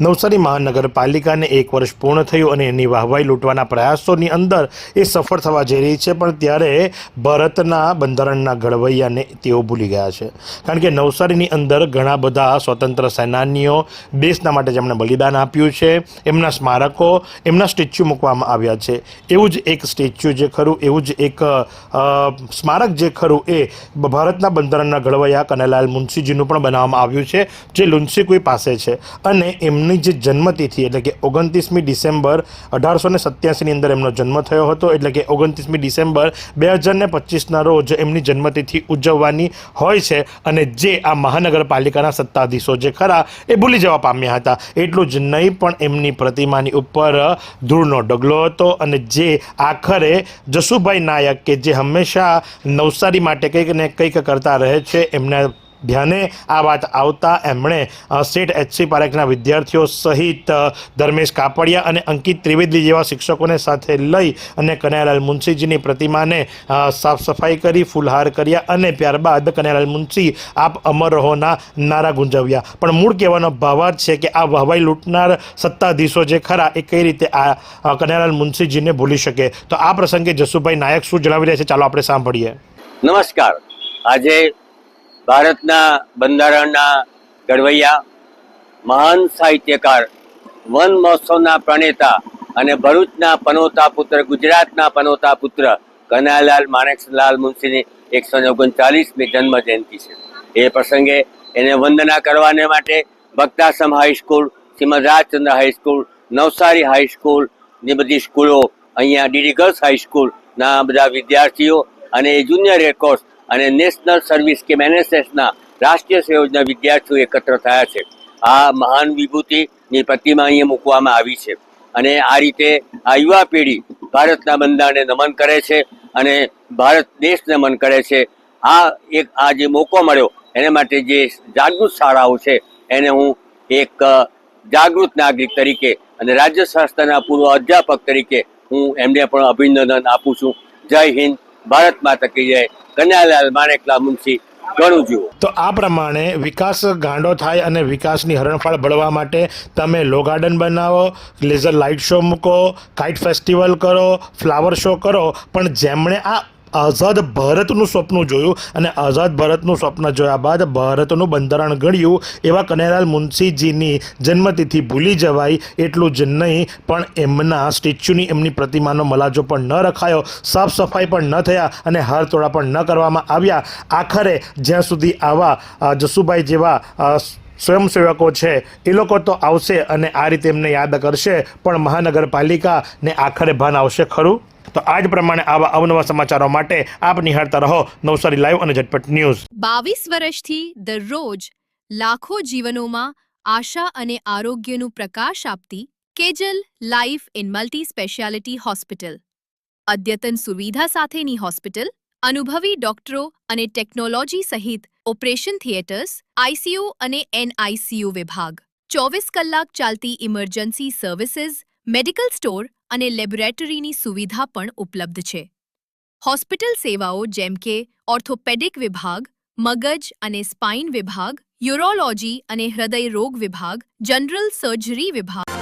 નવસારી મહાનગરપાલિકાને એક વર્ષ પૂર્ણ થયું અને એની વાહવાઈ લૂંટવાના પ્રયાસોની અંદર એ સફળ થવા જઈ રહી છે, પણ ત્યારે ભારતના બંધારણના ઘડવૈયાને તેઓ ભૂલી ગયા છે. કારણ કે નવસારીની અંદર ઘણા બધા સ્વતંત્ર સેનાનીઓ દેશના માટે જેમણે બલિદાન આપ્યું છે, એમના સ્મારકો, એમના સ્ટેચ્યુ મૂકવામાં આવ્યા છે. એવું જ એક સ્ટેચ્યુ જે ખરું, એવું જ એક સ્મારક જે ખરું એ ભારતના બંધારણના ઘડવૈયા કનૈલાલ મુનશીજીનું પણ બનાવવામાં આવ્યું છે, જે લુન્સીકુઈ પાસે છે. અને એમની જે જન્મતિથિ, એટલે કે ઓગણત્રીસમી ડિસેમ્બર અઢારસો ને સત્યાસીની અંદર એમનો જન્મ થયો હતો, એટલે કે ઓગણત્રીસમી ડિસેમ્બર બે હજાર ને પચીસના રોજ એમની જન્મતિથિ ઉજવવાની હોય છે અને જે આ મહાનગરપાલિકાના સત્તાધીશો જે ખરા એ ભૂલી જવા પામ્યા હતા. એટલું જ નહીં, પણ એમની પ્રતિમાની ઉપર ધૂળનો ડગલો હતો અને જે આખરે જસુભાઈ નાયક કે જે હંમેશા નવસારી માટે કંઈક ને કંઈક કરતા રહે છે, એમના ધ્યાને આ વાત આવતા એમણે સેઠ એચસી પારેખના વિદ્યાર્થીઓ સહિત ધર્મેશ કાપડિયા અને અંકિત ત્રિવેદી જેવા શિક્ષકોને સાથે લઈ અને કનૈયાલાલ મુનશીજીની પ્રતિમાને સાફ સફાઈ કરી, ફૂલહાર કર્યા અને ત્યારબાદ કનૈયાલાલ મુનશી આપ અમર રહોના નારા ગુંજવ્યા. પણ મૂળ કહેવાનો ભાવાર્થ છે કે આ વાહવાઈ લૂંટનાર સત્તાધીશો જે ખરા એ કઈ રીતે આ કનૈયાલાલ મુનશીજીને ભૂલી શકે? તો આ પ્રસંગે જસુભાઈ નાયક શું જણાવી રહ્યા છે? ચાલો આપણે સાંભળીએ. નમસ્કાર. આજે ભારતના બંધારણના ઘડવૈયા, મહાન સાહિત્યકાર, વન મહોત્સવના પ્રણેતા અને ભરૂચના પનોતા પુત્ર, ગુજરાતના પનોતા પુત્ર કનાલાલ માણેકલાલ મુનશીની એકસો ને ઓગણચાલીસમી જન્મ જયંતિ છે. એ પ્રસંગે એને વંદના કરવાને માટે Bhaktashram high school Shrimad Rajchandra high school Navsari હાઈસ્કૂલની બધી સ્કૂલો અહીંયા ડીડી ગર્લ્સ હાઈસ્કૂલના બધા વિદ્યાર્થીઓ અને જુનિયર એરકોર્સ અને નેશનલ સર્વિસ સ્કીમ એનએસએસના રાષ્ટ્રીય સંયોજના વિદ્યાર્થીઓ એકત્ર થયા છે. આ મહાન વિભૂતિની પ્રતિમા અહીંયા મૂકવામાં આવી છે. અને આ રીતે આ યુવા પેઢી ભારતના બંધારણને નમન કરે છે અને ભારત દેશને નમન કરે છે. આ એક આ જે મોકો મળ્યો એને માટે જે જાગૃત શાળાઓ છે એને હું એક જાગૃત નાગરિક તરીકે અને રાજ્ય સંસ્થાના પૂર્વ અધ્યાપક તરીકે હું એમને પણ અભિનંદન આપું છું. જય હિન્દ. ભારત માતા કી જય. કન્યાલાલ માણેકલા મુનશી ઘણું જુઓ. તો આ પ્રમાણે વિકાસ ગાંડો થાય અને વિકાસની હરણફાળ ભળવા માટે તમે લો ગાર્ડન બનાવો લેઝર લાઇટ શો મૂકો કાઇટ ફેસ્ટિવલ કરો ફ્લાવર શો કરો, પણ જેમણે આ આઝાદ ભારતનું સ્વપ્ન જોયું અને આઝાદ ભારતનું સ્વપ્ન જોયા બાદ ભારતનું બંધારણ ઘડ્યું એવા કનૈયાલાલ મુનશીજીની જન્મતિથિ ભૂલી જવાય એટલું જ નહીં, પણ એમના સ્ટેચ્યુની એમની પ્રતિમાનો મલાજો પણ ન રખાયો, સાફ સફાઈ પણ ન થયા અને હારતોડા પણ ન કરવામાં આવ્યા. આખરે જ્યાં સુધી આવા જસુભાઈ જેવા સ્વયંસેવકો છે, એ લોકો તો આવશે અને આ રીતે એમને યાદ કરશે, પણ મહાનગરપાલિકાને આખરે ભાન આવશે ખરું? તો આજ પ્રમાણે આવા અવનવા સમાચારો માટે આપ નિહાળતા રહો નવસારી લાઈવ અને ઝટપટ ન્યૂઝ. બાવીસ વર્ષથી દરરોજ લાખો જીવનોમાં આશા અને આરોગ્યનું પ્રકાશ આપતી Kejal life in multi speciality hospital. અદ્યતન સુવિધા સાથેની હોસ્પિટલ, અનુભવી ડોક્ટરો અને ટેકનોલોજી સહિત ઓપરેશન થિયેટર્સ આઈસીયુ અને એનઆઈસીયુ વિભાગ. ચોવીસ કલાક ચાલતી ઇમરજન્સી સર્વિસીસ, મેડિકલ સ્ટોર અને લેબોરેટરીની સુવિધા પણ ઉપલબ્ધ છે. હોસ્પિટલ સેવાઓ જેમ કે ઓર્થોપેડિક વિભાગ, મગજ અને સ્પાઇન વિભાગ, યુરોલોજી અને હૃદય રોગ વિભાગ, જનરલ સર્જરી વિભાગ